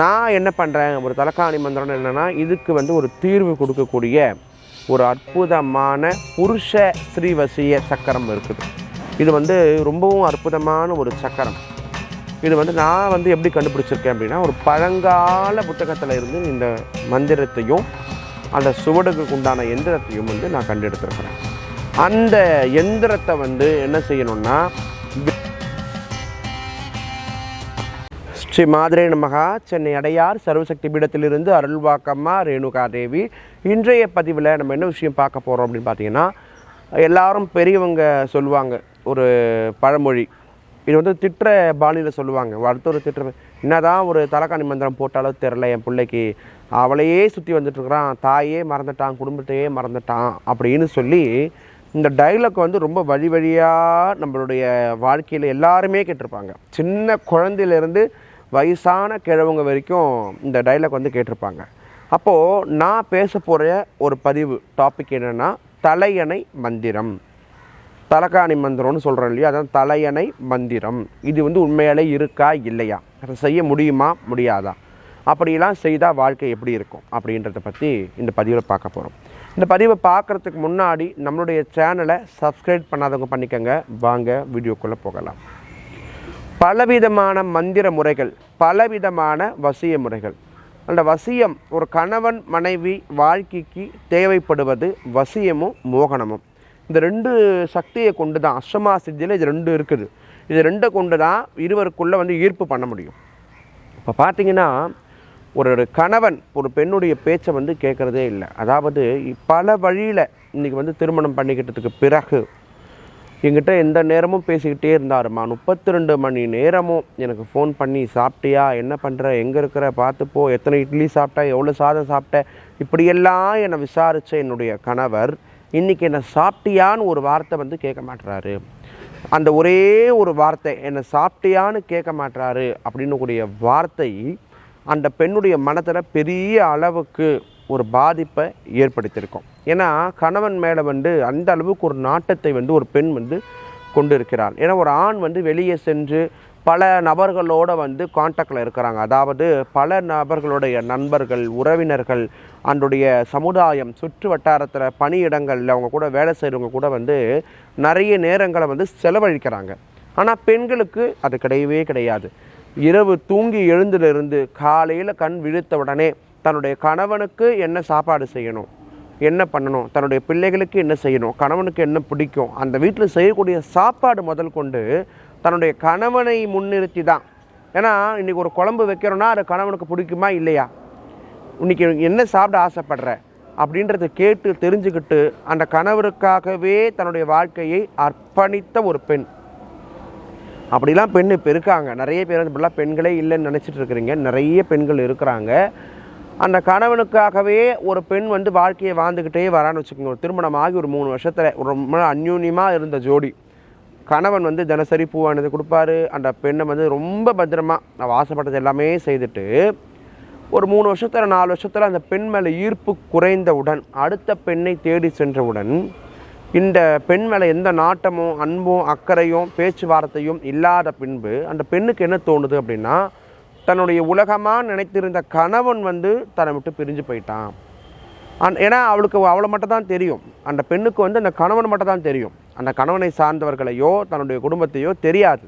நான் என்ன பண்ணுறேன் ஒரு தலக்காணி மந்திரம் என்னென்னா இதுக்கு வந்து ஒரு தீர்வு கொடுக்கக்கூடிய ஒரு அற்புதமான புருஷ ஸ்ரீவசிய சக்கரம் இருக்குது. இது வந்து ரொம்பவும் அற்புதமான ஒரு சக்கரம். இது வந்து நான் வந்து எப்படி கண்டுபிடிச்சிருக்கேன் அப்படின்னா ஒரு பழங்கால புத்தகத்தில் இருந்து இந்த மந்திரத்தையும் அந்த சுவடுக்கு உண்டான எந்திரத்தையும் வந்து நான் கண்டெடுத்திருக்கிறேன். அந்த எந்திரத்தை வந்து என்ன செய்யணும்னா ஸ்ரீ மாதுரை நமகா. சென்னை அடையார் சர்வசக்தி பீடத்திலிருந்து அருள்வாக்கம்மா ரேணுகா தேவி இன்றைய பதிவில் நம்ம என்ன விஷயம் பார்க்க போகிறோம் அப்படின்னு பார்த்தீங்கன்னா எல்லாரும் பெரியவங்க சொல்லுவாங்க ஒரு பழமொழி. இது வந்து திட்டுற பாணியில் சொல்லுவாங்க. அடுத்தொரு திட்டுற என்னதான் ஒரு தலைக்காணி மந்திரம் போட்டாலும் தெரில என் பிள்ளைக்கு. அவளையே சுற்றி வந்துட்டுருக்குறான் தாயே மறந்துட்டான் குடும்பத்தையே மறந்துட்டான் அப்படின்னு சொல்லி இந்த டைலாக் வந்து ரொம்ப வழி வழியாக நம்மளுடைய வாழ்க்கையில் எல்லாருமே கேட்டிருப்பாங்க. சின்ன குழந்தையிலேருந்து வயசான கிழவங்க வரைக்கும் இந்த டைலாக் வந்து கேட்டிருப்பாங்க. அப்போது நான் பேச போகிற ஒரு பதிவு டாபிக் என்னென்னா தலையணை மந்திரம். தலகாணி மந்திரம்னு சொல்கிறோம் இல்லையா? அதான் தலையணை மந்திரம். இது வந்து உண்மையாலே இருக்கா இல்லையா? அதை செய்ய முடியுமா முடியாதா? அப்படிலாம் செய்தால் வாழ்க்கை எப்படி இருக்கும்? அப்படின்றத பற்றி இந்த பதிவில் பார்க்க போகிறோம் இந்த பதிவை பார்க்குறதுக்கு முன்னாடி நம்மளுடைய சேனலை சப்ஸ்கிரைப் பண்ணாதவங்க பண்ணிக்கோங்க. வாங்க வீடியோக்குள்ளே போகலாம். பலவிதமான மந்திர முறைகள் பலவிதமான வசிய முறைகள். அந்த வசியம் ஒரு கணவன் மனைவி வாழ்க்கைக்கு தேவைப்படுவது வசியமும் மோகனமும். இந்த ரெண்டு சக்தியை கொண்டு தான் அஷ்டமா சித்தியில் இது ரெண்டு இருக்குது. இது ரெண்டை கொண்டு தான் இருவருக்குள்ளே வந்து ஈர்ப்பு பண்ண முடியும். இப்போ பார்த்தீங்கன்னா ஒரு ஒரு கணவன் ஒரு பெண்ணுடைய பேச்சை வந்து கேட்குறதே இல்லை. அதாவது பல வழியில் இன்றைக்கி வந்து திருமணம் பண்ணிக்கிட்டதுக்கு பிறகு என்கிட்ட எந்த நேரமும் பேசிக்கிட்டே இருந்தாருமா முப்பத்தி ரெண்டு மணி நேரமும் எனக்கு ஃபோன் பண்ணி சாப்பிட்டியா? என்ன பண்ணுற எங்கே இருக்கிற? பார்த்துப்போ எத்தனை இட்லி சாப்பிட்ட? எவ்வளோ சாதம் சாப்பிட்ட? இப்படியெல்லாம் என்னை விசாரித்த என்னுடைய கணவர் இன்றைக்கி என்னை சாப்பிட்டியான்னு ஒரு வார்த்தை வந்து கேட்க மாட்டுறாரு அந்த ஒரே ஒரு வார்த்தை என்னை சாப்பிட்டியான்னு கேட்க மாட்டுறாரு அப்படின்னு கூடிய வார்த்தை அந்த பெண்ணுடைய மனத்தில் பெரிய அளவுக்கு ஒரு பாதிப்பை ஏற்படுத்தியிருக்கும். ஏன்னா கணவன் மேலே வந்து அந்த அளவுக்கு ஒரு நாட்டத்தை வந்து ஒரு பெண் வந்து கொண்டு இருக்கிறாள் ஏன்னா ஒரு ஆண் வந்து வெளியே சென்று பல நபர்களோட வந்து காண்டாக்டில் இருக்கிறாங்க. அதாவது பல நபர்களுடைய நண்பர்கள் உறவினர்கள் அன்றைய சமுதாயம் சுற்று வட்டாரத்தில் பணியிடங்களில் அவங்க கூட வேலை செய்கிறவங்க கூட வந்து நிறைய நேரங்களை வந்து செலவழிக்கிறாங்க. ஆனால் பெண்களுக்கு அது கிடையவே கிடையாது. இரவு தூங்கி எழுந்திலிருந்து காலையில் கண் விழுத்த உடனே தன்னுடைய கணவனுக்கு என்ன சாப்பாடு செய்யணும்? என்ன பண்ணணும்? தன்னுடைய பிள்ளைகளுக்கு என்ன செய்யணும்? கணவனுக்கு என்ன பிடிக்கும்? அந்த வீட்டில் செய்யக்கூடிய சாப்பாடு முதல் கொண்டு தன்னுடைய கணவனை முன்னிறுத்தி தான் ஏன்னா இன்றைக்கி ஒரு குழம்பு வைக்கிறோன்னா அது கணவனுக்கு பிடிக்குமா இல்லையா? இன்னைக்கு என்ன சாப்பிட ஆசைப்படுற? அப்படின்றத கேட்டு தெரிஞ்சுக்கிட்டு அந்த கணவருக்காகவே தன்னுடைய வாழ்க்கையை அர்ப்பணித்த ஒரு பெண். அப்படிலாம் பெண் இப்போ இருக்காங்க. நிறைய பேர் வந்து இப்படிலாம் பெண்களே இல்லைன்னு நினச்சிட்டு இருக்கிறீங்க. நிறைய பெண்கள் இருக்கிறாங்க. அந்த கணவனுக்காகவே ஒரு பெண் வந்து வாழ்க்கையை வாழ்ந்துக்கிட்டே வரான்னு வச்சுக்கோங்க. ஒரு திருமணம் ஆகி ஒரு மூணு வருஷத்தில் ரொம்ப அந்யூன்யமாக இருந்த ஜோடி. கணவன் வந்து தினசரி பூவானது கொடுப்பாரு. அந்த பெண்ணை வந்து ரொம்ப பத்திரமாக நான் ஆசைப்பட்டது எல்லாமே செய்துட்டு ஒரு மூணு வருஷத்தில் நாலு வருஷத்தில் அந்த பெண் மேலே ஈர்ப்பு குறைந்தவுடன் அடுத்த பெண்ணை தேடி சென்றவுடன் இந்த பெண் மேலே எந்த நாட்டமும் அன்பும் அக்கறையும் பேச்சுவார்த்தையும் இல்லாத பின்பு அந்த பெண்ணுக்கு என்ன தோணுது அப்படின்னா தன்னுடைய உலகமாக நினைத்திருந்த கணவன் வந்து தன்னை விட்டு பிரிஞ்சு போயிட்டான். அந் ஏன்னா அவளுக்கு அவளை மட்டும் தான் தெரியும். அந்த பெண்ணுக்கு வந்து அந்த கணவன் மட்டும் தான் தெரியும். அந்த கணவனை சார்ந்தவர்களையோ தன்னுடைய குடும்பத்தையோ தெரியாது.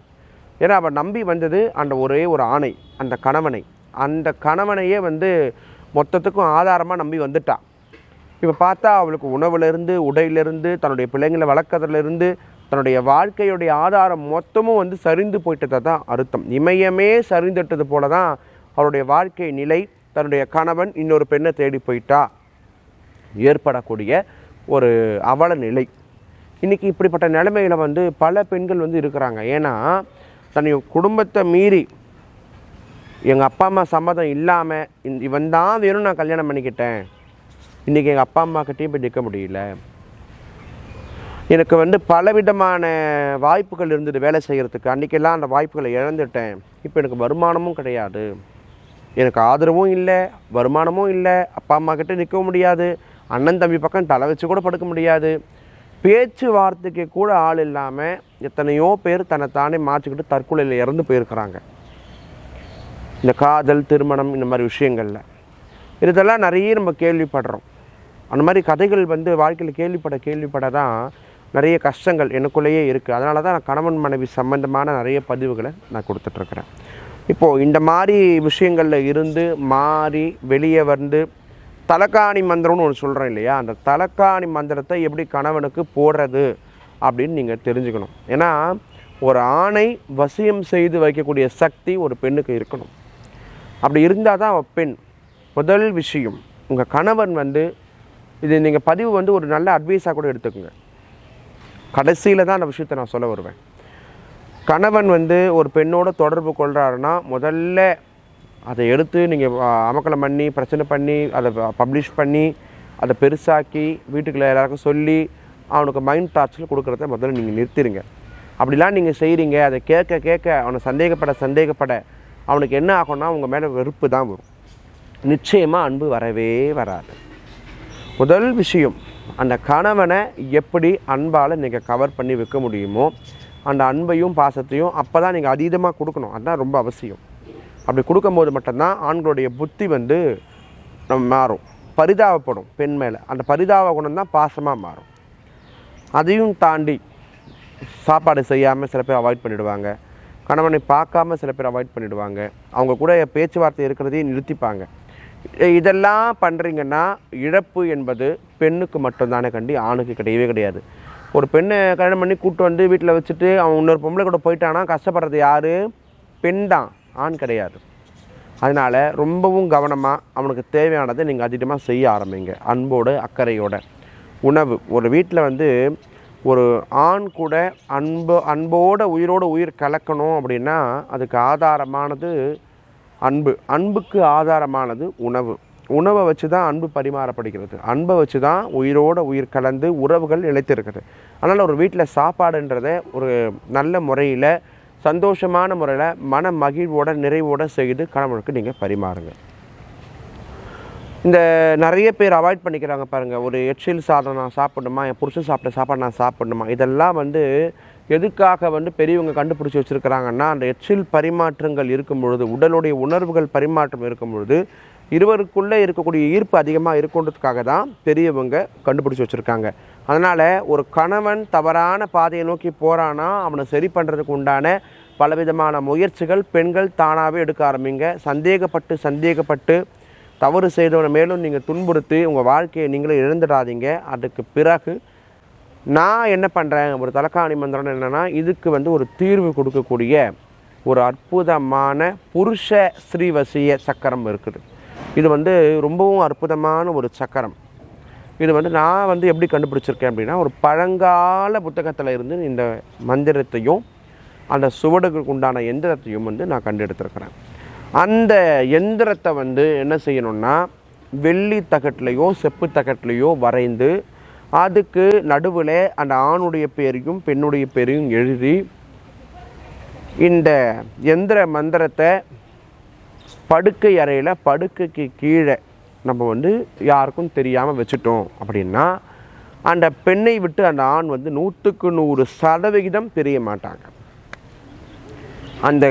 ஏன்னா அவள் நம்பி வந்தது அந்த ஒரே ஒரு ஆணை அந்த கணவனை. அந்த கணவனையே வந்து மொத்தத்துக்கும் ஆதாரமாக நம்பி வந்துட்டான் இப்போ பார்த்தா அவளுக்கு உணவுலேருந்து உடையிலேருந்து தன்னுடைய பிள்ளைங்களை வளர்க்கறதுலேருந்து தன்னுடைய வாழ்க்கையுடைய ஆதாரம் மொத்தமும் வந்து சரிந்து போயிட்டதை தான் அர்த்தம். இமயமே சரிந்துட்டது போல தான் அவருடைய வாழ்க்கை நிலை தன்னுடைய கணவன் இன்னொரு பெண்ணை தேடி போயிட்டா. ஏற்படக்கூடிய ஒரு அவல நிலை. இன்றைக்கி இப்படிப்பட்ட நிலைமையில் வந்து பல பெண்கள் வந்து இருக்கிறாங்க. ஏன்னா தன்னுடைய குடும்பத்தை மீறி எங்கள் அப்பா அம்மா சம்மதம் இல்லாமல் இவன் தான் வேணும் நான் கல்யாணம் பண்ணிக்கிட்டேன். இன்றைக்கி எங்கள் அப்பா அம்மாக்கிட்டேயும் போய் நிற்க முடியல. எனக்கு வந்து பலவிதமான வாய்ப்புகள் இருந்தது வேலை செய்கிறதுக்கு அன்றைக்கெல்லாம் அந்த வாய்ப்புகளை இழந்துட்டேன். இப்போ எனக்கு வருமானமும் கிடையாது. எனக்கு ஆதரவும் இல்லை வருமானமும் இல்லை. அப்பா அம்மா கிட்டே நிற்கவும் முடியாது. அண்ணன் தம்பி பக்கம் தலை வச்சு கூட படுக்க முடியாது. பேச்சுவார்த்தைக்கு கூட ஆள் இல்லாமல் எத்தனையோ பேர் தன்னை தானே மாற்றிக்கிட்டு தற்கொலையில் இறந்து போயிருக்கிறாங்க. இந்த காதல் திருமணம் இந்த மாதிரி விஷயங்களில். இதெல்லாம் நிறைய நம்ம கேள்விப்படுறோம். அந்த மாதிரி கதைகள் வந்து வாழ்க்கையில் கேள்விப்பட கேள்விப்பட தான் நிறைய கஷ்டங்கள் எனக்குள்ளேயே இருக்குது அதனால தான் நான் கணவன் மனைவி சம்பந்தமான நிறைய பதிவுகளை நான் கொடுத்துட்ருக்குறேன். இப்போது இந்த மாதிரி விஷயங்களில் இருந்து மாறி வெளியே வந்து தலக்காணி மந்திரம்னு ஒன்று சொல்கிறேன் இல்லையா? அந்த தலக்காணி மந்திரத்தை எப்படி கணவனுக்கு போடுறது அப்படின்னு நீங்கள் தெரிஞ்சுக்கணும். ஏன்னா ஒரு ஆணை வசியம் செய்து வைக்கக்கூடிய சக்தி ஒரு பெண்ணுக்கு இருக்கணும். அப்படி இருந்தால் தான் பெண். முதல் விஷயம் உங்கள் கணவன் வந்து இது நீங்கள் பதிவு வந்து ஒரு நல்ல அட்வைஸாக கூட எடுத்துக்கோங்க. கடைசியில் தான் அந்த விஷயத்தை நான் சொல்ல வருவேன். கணவன் வந்து ஒரு பெண்ணோட தொடர்பு கொள்கிறாருன்னா முதல்ல அதை எடுத்து நீங்கள் அமக்கலம் பண்ணி பிரச்சனை பண்ணி அதை பப்ளிஷ் பண்ணி அதை பெருசாக்கி வீட்டுக்குள்ள எல்லாருக்கும் சொல்லி அவனுக்கு மைண்ட் டார்ச்சர் கொடுக்குறத முதல்ல நீங்கள் நிறுத்திடுங்க அப்படிலாம் நீங்கள் செய்கிறீங்க அதை கேட்க கேட்க அவனை சந்தேகப்பட சந்தேகப்பட அவனுக்கு என்ன ஆகும்னா உங்கள் மேலே வெறுப்பு தான் வரும். நிச்சயமாக அன்பு வரவே வராது. முதல் விஷயம் அந்த கணவனை எப்படி அன்பால் நீங்கள் கவர் பண்ணி வைக்க முடியுமோ அந்த அன்பையும் பாசத்தையும் அப்போ தான் நீங்கள் அதீதமாக கொடுக்கணும். அதுதான் ரொம்ப அவசியம். அப்படி கொடுக்கும்போது மட்டும்தான் ஆண்களுடைய புத்தி வந்து நம்ம மாறும். பரிதாபப்படும் பெண் மேலே. அந்த பரிதாப குணம் தான் பாசமாக மாறும். அதையும் தாண்டி சாப்பாடு செய்யாமல் சில பேர் அவாய்ட் பண்ணிவிடுவாங்க கணவனை பார்க்காம சில பேர் அவாய்ட் பண்ணிவிடுவாங்க அவங்க கூட பேச்சுவார்த்தை இருக்கிறதையும் நிறுத்திப்பாங்க. இதெல்லாம் பண்ணுறீங்கன்னா இழப்பு என்பது பெண்ணுக்கு மட்டும்தானே கண்டி ஆணுக்கு கிடையவே கிடையாது. ஒரு பெண்ணை கல்யாணம் பண்ணி கூட்டு வந்து வீட்டில் வச்சுட்டு அவன் இன்னொரு பொம்பளை கூட போயிட்டானா கஷ்டப்படுறது யார்? பெண் தான் ஆண் கிடையாது. அதனால் ரொம்பவும் கவனமாக அவனுக்கு தேவையானதை நீங்கள் அதிகமாக செய்ய ஆரம்பிங்க. அன்போடு அக்கறையோட. உணவு ஒரு வீட்டில் வந்து ஒரு ஆண் கூட அன்பு அன்போட உயிரோட உயிர் கலக்கணும் அப்படின்னா அதுக்கு ஆதாரமானது அன்பு. அன்புக்கு ஆதாரமானது உணவு. உணவை வச்சு தான் அன்பு பரிமாறப்படுகிறது. அன்பை வச்சு தான் உயிரோட உயிர் கலந்து உறவுகள் நிலைத்திருக்குது. அதனால் ஒரு வீட்டில் சாப்பாடுன்றதை ஒரு நல்ல முறையில் சந்தோஷமான முறையில் மன மகிழ்வோட நிறைவோட செய்து கணவனுக்கு நீங்கள் பரிமாறுங்க. இந்த நிறைய பேர் அவாய்ட் பண்ணிக்கிறாங்க பாருங்கள் ஒரு எச்சில் சாதம் நான் சாப்பிடணுமா? என் புருஷன் சாப்பிட்ட சாப்பாடு நான் சாப்பிடணுமா? இதெல்லாம் வந்து எதுக்காக வந்து பெரியவங்க கண்டுபிடிச்சி வச்சுருக்கிறாங்கன்னா அந்த எச்சில் பரிமாற்றங்கள் இருக்கும் பொழுது உடலுடைய உணர்வுகள் பரிமாற்றம் இருக்கும் பொழுது இருவருக்குள்ளே இருக்கக்கூடிய ஈர்ப்பு அதிகமாக இருக்குன்றதுக்காக தான் பெரியவங்க கண்டுபிடிச்சி வச்சுருக்காங்க. அதனால் ஒரு கணவன் தவறான பாதையை நோக்கி போகிறானா அவனை சரி பண்ணுறதுக்கு உண்டான பலவிதமான முயற்சிகள் பெண்கள் தானாகவே எடுக்க ஆரம்பிங்க. சந்தேகப்பட்டு சந்தேகப்பட்டு தவறு செய்தவனை மேலும் நீங்கள் துன்புறுத்தி உங்கள் வாழ்க்கையை நீங்களே இழந்துடாதீங்க. அதுக்கு பிறகு நான் என்ன பண்ணுறேன் ஒரு தலக்காணி மந்திரம் என்னென்னா இதுக்கு வந்து ஒரு தீர்வு கொடுக்கக்கூடிய ஒரு அற்புதமான புருஷ ஸ்ரீவசிய சக்கரம் இருக்குது. இது வந்து ரொம்பவும் அற்புதமான ஒரு சக்கரம். இது வந்து நான் வந்து எப்படி கண்டுபிடிச்சிருக்கேன் அப்படின்னா ஒரு பழங்கால புத்தகத்தில் இருந்து இந்த மந்திரத்தையும் அந்த சுவடுக்கு உண்டான எந்திரத்தையும் வந்து நான் கண்டெடுத்திருக்கிறேன். அந்த எந்திரத்தை வந்து என்ன செய்யணும்னா வெள்ளி தகட்டிலையோ செப்பு தகட்டிலையோ வரைந்து அதுக்கு நடுவில் அந்த ஆணுடைய பேரையும் பெண்ணுடைய பேரையும் எழுதி இந்த எந்திர மந்திரத்தை படுக்கை அறையில் படுக்கைக்கு கீழே நம்ம வந்து யாருக்கும் தெரியாமல் வச்சுட்டோம் அப்படின்னா அந்த பெண்ணை விட்டு அந்த ஆண் வந்து நூற்றுக்கு நூறு சதவிகிதம் தெரிய மாட்டாங்க. அந்த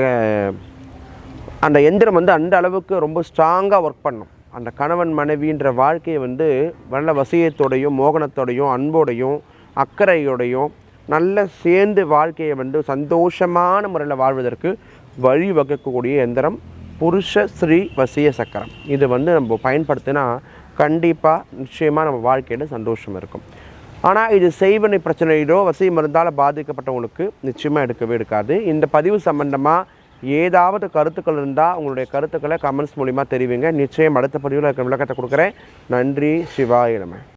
அந்த எந்திரம் வந்து அந்த அளவுக்கு ரொம்ப ஸ்ட்ராங்காக ஒர்க் பண்ணும். அந்த கணவன் மனைவின்ற வாழ்க்கையை வந்து நல்ல வசியத்தோடையும் மோகனத்தோடையும் அன்போடையும் அக்கறையோடையும் நல்ல சேர்ந்து வாழ்க்கையை வந்து சந்தோஷமான முறையில் வாழ்வதற்கு வழிவகுக்கக்கூடிய எந்திரம் புருஷ ஸ்ரீ வசிய சக்கரம். இது வந்து நம்ம பயன்படுத்தினா கண்டிப்பாக நிச்சயமாக நம்ம வாழ்க்கையில் சந்தோஷம் இருக்கும். ஆனால் இது செய்வனை பிரச்சனையிலோ வசதி மருந்தால் பாதிக்கப்பட்டவங்களுக்கு நிச்சயமாக எடுக்கவே எடுக்காது. இந்த பதிவு சம்பந்தமாக ஏதாவது கருத்துக்கள் இருந்தால் உங்களுடைய கருத்துக்களை கமெண்ட்ஸ் மூலிமா தெரிவிங்க. நிச்சயம் அடுத்த பதிவில் இருக்கிற விளக்கத்தை கொடுக்குறேன். நன்றி. சிவாயிடமே